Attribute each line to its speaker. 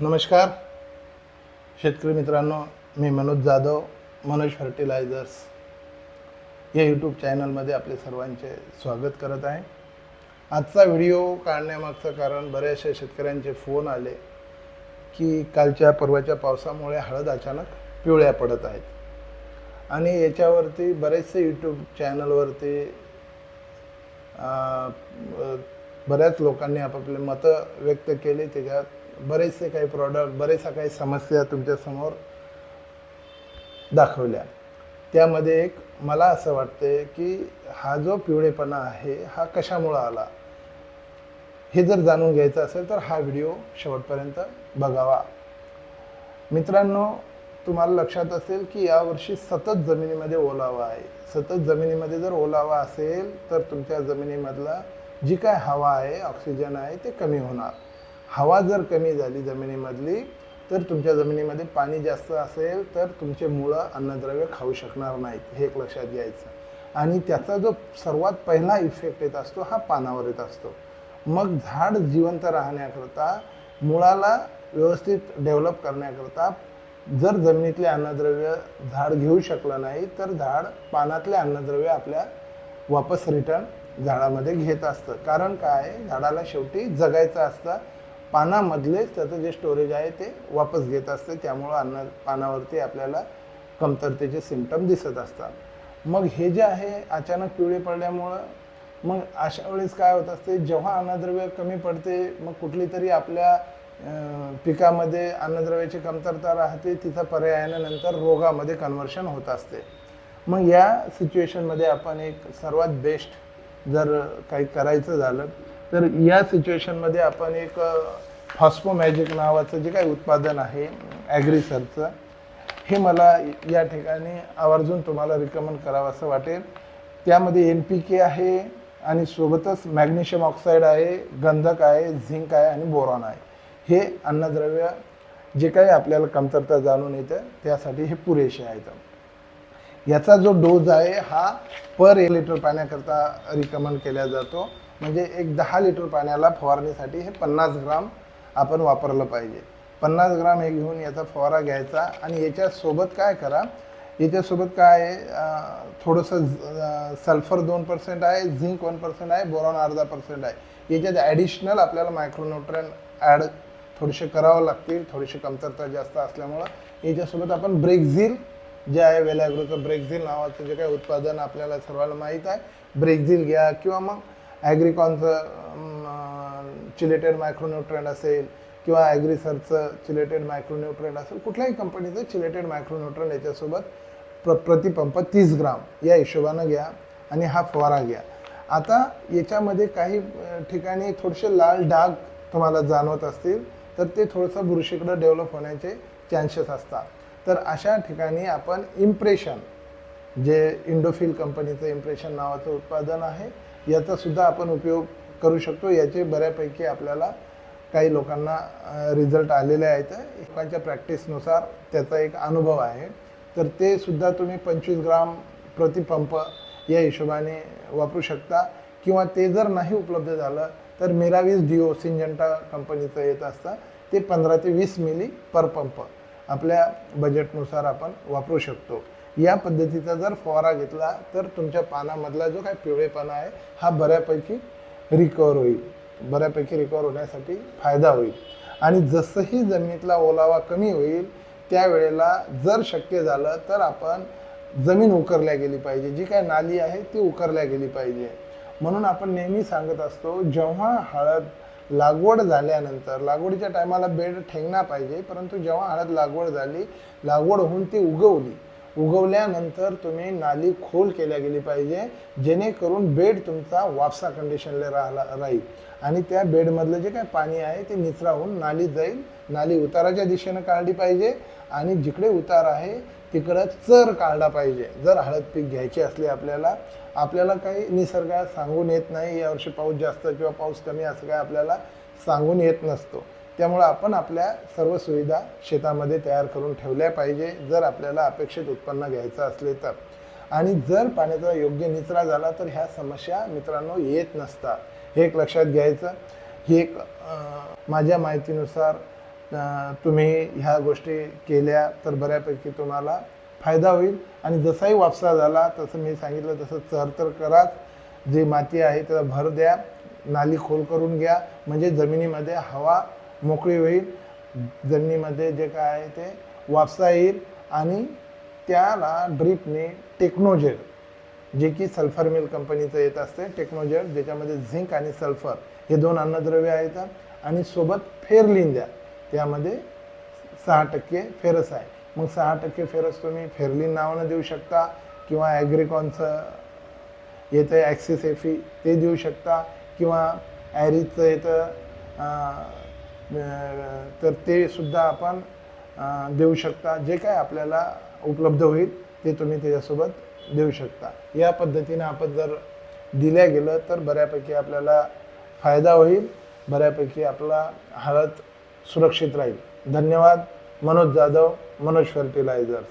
Speaker 1: नमस्कार. शेतकरी मित्रांनो मी मनोज जाधव मनोज फर्टिलायझर्स या यूट्यूब चॅनलमध्ये आपले सर्वांचे स्वागत करत आहे. आजचा व्हिडिओ काढण्यामागचं कारण बऱ्याचशा शेतकऱ्यांचे फोन आले की कालच्या परवाच्या पावसामुळे हळद अचानक पिवळ्या पडत आहेत. आणि याच्यावरती बरेचसे यूट्यूब चॅनलवरती बऱ्याच लोकांनी आपापले मतं व्यक्त केली. त्याच्यात बरेचसे काही प्रॉडक्ट बरेचशा काही समस्या तुमच्यासमोर दाखवल्या. त्यामध्ये एक मला असं वाटते की हा जो पिवळेपणा आहे हा कशामुळं आला? हे जर जाणून घ्यायचं असेल तर हा व्हिडिओ शेवटपर्यंत बघावा. मित्रांनो तुम्हाला लक्षात असेल की यावर्षी सतत जमिनीमध्ये ओलावा आहे. सतत जमिनीमध्ये जर ओलावा असेल तर तुमच्या जमिनीमधला जी काय हवा आहे ऑक्सिजन आहे ते कमी होणार. हवा जर कमी झाली जमिनीमधली तर तुमच्या जमिनीमध्ये पाणी जास्त असेल तर तुमचे मुळं अन्नद्रव्य खाऊ शकणार नाहीत हे एक लक्षात घ्यायचं. आणि त्याचा जो सर्वात पहिला इफेक्ट येत असतो हा पानावर येत असतो. मग झाड जिवंत राहण्याकरता मुळाला व्यवस्थित डेव्हलप करण्याकरता जर जमिनीतले अन्नद्रव्य झाड घेऊ शकलं नाही तर झाड पानातले अन्नद्रव्य आपल्या वापस रिटर्न झाडामध्ये घेत असतं. कारण काय? झाडाला शेवटी जगायचं असतं पानामधलेच त्याचं जे स्टोरेज आहे ते वापस घेत असते. त्यामुळं अन्न पानावरती आपल्याला कमतरतेचे सिमटम दिसत असतात. मग हे जे आहे अचानक पिवळे पडल्यामुळं मग अशा वेळेस काय होत असते जेव्हा अन्नद्रव्य कमी पडते मग कुठली तरी आपल्या पिकामध्ये अन्नद्रव्याची कमतरता राहते तिचा पर्यायानं नंतर रोगामध्ये कन्व्हर्शन होत असते. मग या सिच्युएशनमध्ये आपण एक सर्वात बेस्ट जर काही करायचं झालं तर या सिच्युएशनमध्ये आपण एक फॉस्फोमॅजिक नावाचं जे काही उत्पादन आहे ॲग्रीसरचं हे मला या ठिकाणी आवर्जून तुम्हाला रिकमेंड करावं असं वाटेल. त्यामध्ये एन पी के आहे आणि सोबतच मॅग्नेशियम ऑक्साईड आहे गंधक आहे झिंक आहे आणि बोरॉन आहे. हे अन्नद्रव्य जे काही आपल्याला कमतरता जाणून येतं त्यासाठी हे पुरेसे आहेत. याचा जो डोज आहे हा पर एक लिटर पाण्याकरता रिकमेंड केला जातो. म्हणजे एक दहा लिटर पाण्याला फवारणीसाठी हे पन्नास ग्राम आपण वापरलं पाहिजे. पन्नास ग्राम हे घेऊन याचा फवारा घ्यायचा आणि याच्यासोबत काय करा याच्यासोबत काय आहे थोडंसं सल्फर दोन पर्सेंट आहे झिंक वन पर्सेंट आहे बोरॉन अर्धा पर्सेंट आहे. याच्यात ॲडिशनल आपल्याला मायक्रोन्युट्रन ॲड थोडेसे करावं लागतील थोडीशी कमतरता जास्त असल्यामुळं याच्यासोबत आपण ब्रेकझील जे आहे वेलॅग्रोचं ब्रेकझील नावाचं जे काही उत्पादन आपल्याला सर्वांना माहीत आहे ब्रेकझील घ्या किंवा मग ॲग्रिकॉनचं चिलेटेड मायक्रोन्युट्रेंट असेल किंवा ॲग्रिसरचं चिलेटेड मायक्रोन्युट्रेंट असेल कुठल्याही कंपनीचं चिलेटेड मायक्रोन्युट्रेंट याच्यासोबत प्र प्रतिपंप तीस ग्राम या हिशोबानं घ्या आणि हा फवारा घ्या. आता याच्यामध्ये काही ठिकाणी थोडेसे लाल डाग तुम्हाला जाणवत असतील तर ते थोडंसं बुरशीकडं डेव्हलप होण्याचे चान्सेस असतात. तर अशा ठिकाणी आपण इम्प्रेशन जे इंडोफिल कंपनीचं इम्प्रेशन नावाचं उत्पादन आहे याचा सुद्धा आपण उपयोग करू शकतो. याचे बऱ्यापैकी आपल्याला काही लोकांना रिझल्ट आलेले आहेत. लोकांच्या प्रॅक्टिसनुसार त्याचा एक अनुभव आहे. तर ते सुद्धा तुम्ही पंचवीस ग्राम प्रतिपंप या हिशोबाने वापरू शकता. किंवा ते जर नाही उपलब्ध झालं तर मिरावीस डिओ सिंजंटा कंपनीचं येत असतं. ते पंधरा ते वीस मिली पर पंप आपल्या बजेटनुसार आपण वापरू शकतो. या पद्धतीचा जर फवारा घेतला तर तुमच्या पानामधला जो काही पिवळेपणा आहे हा बऱ्यापैकी रिकवर होईल. बऱ्यापैकी रिकवर होण्यासाठी फायदा होईल. आणि जसंही जमिनीतला ओलावा कमी होईल त्यावेळेला जर शक्य झालं तर आपण जमीन उकरल्या गेली पाहिजे. जी काय नाली आहे ती उकरल्या गेली पाहिजे. म्हणून आपण नेहमी सांगत असतो जेव्हा हळद लागवड झाल्यानंतर लागवडीच्या टायमाला बेड ठेंगणा पाहिजे परंतु जेव्हा हळद लागवड झाली लागवड होऊन ती उगवली उगवल्यानंतर तुम्ही नाली खोल केल्या गेली पाहिजे जेणेकरून बेड तुमचा वापसा कंडिशनला राहला राहील. आणि त्या बेडमधलं जे काय पाणी आहे ते निचरा होऊन नालीत जाईल. नाली उताराच्या दिशेनं काढली पाहिजे आणि जिकडे उतार आहे तिकडं चर काढला पाहिजे. जर हळद पीक घ्यायचे असले आपल्याला आपल्याला काही निसर्गात सांगून येत नाही. यावर्षी पाऊस जास्त किंवा पाऊस कमी असं काय आपल्याला सांगून येत नसतो. त्यामुळं आपण आपल्या सर्व सुविधा शेतामध्ये तयार करून ठेवल्या पाहिजे जर आपल्याला अपेक्षित उत्पन्न घ्यायचं असले तर. आणि जर पाण्याचा योग्य निचरा झाला तर ह्या समस्या मित्रांनो येत नसतात. हे एक लक्षात घ्यायचं. हे एक माझ्या माहितीनुसार तुम्ही ह्या गोष्टी केल्या तर बऱ्यापैकी तुम्हाला फायदा होईल. आणि जसाही वापसा झाला तसं मी सांगितलं तसं चर तर कराच. जी माती आहे त्याला भर द्या. नाली खोल करून घ्या. म्हणजे जमिनीमध्ये हवा मोकळी होईल जमिनीमध्ये जे काय आहे ते वापसा येईल आणि त्याला ड्रीपने टेक्नोजेल जे की सल्फर मिल कंपनीचं येत असते टेक्नोजेल ज्याच्यामध्ये झिंक आणि सल्फर हे दोन अन्नद्रव्य आहेत आणि सोबत फेरलीन द्या. त्यामध्ये सहा टक्के फेरस आहे. मग सहा टक्के फेरस तुम्ही फेरलिन नावानं देऊ शकता किंवा ॲग्रिकॉनचं येतं आहे ॲक्सिस एफी ते देऊ शकता किंवा ॲरिजचं येतं तर ते सुद्धा आपण देऊ शकता. जे काय आपल्याला उपलब्ध होईल ते तुम्ही त्याच्यासोबत देऊ शकता. या पद्धतीनं आपण जर दिल्या गेलं तर बऱ्यापैकी आपल्याला फायदा होईल. बऱ्यापैकी आपला हळद सुरक्षित राहील. धन्यवाद. मनोज जाधव मनोज फर्टिलायझर्स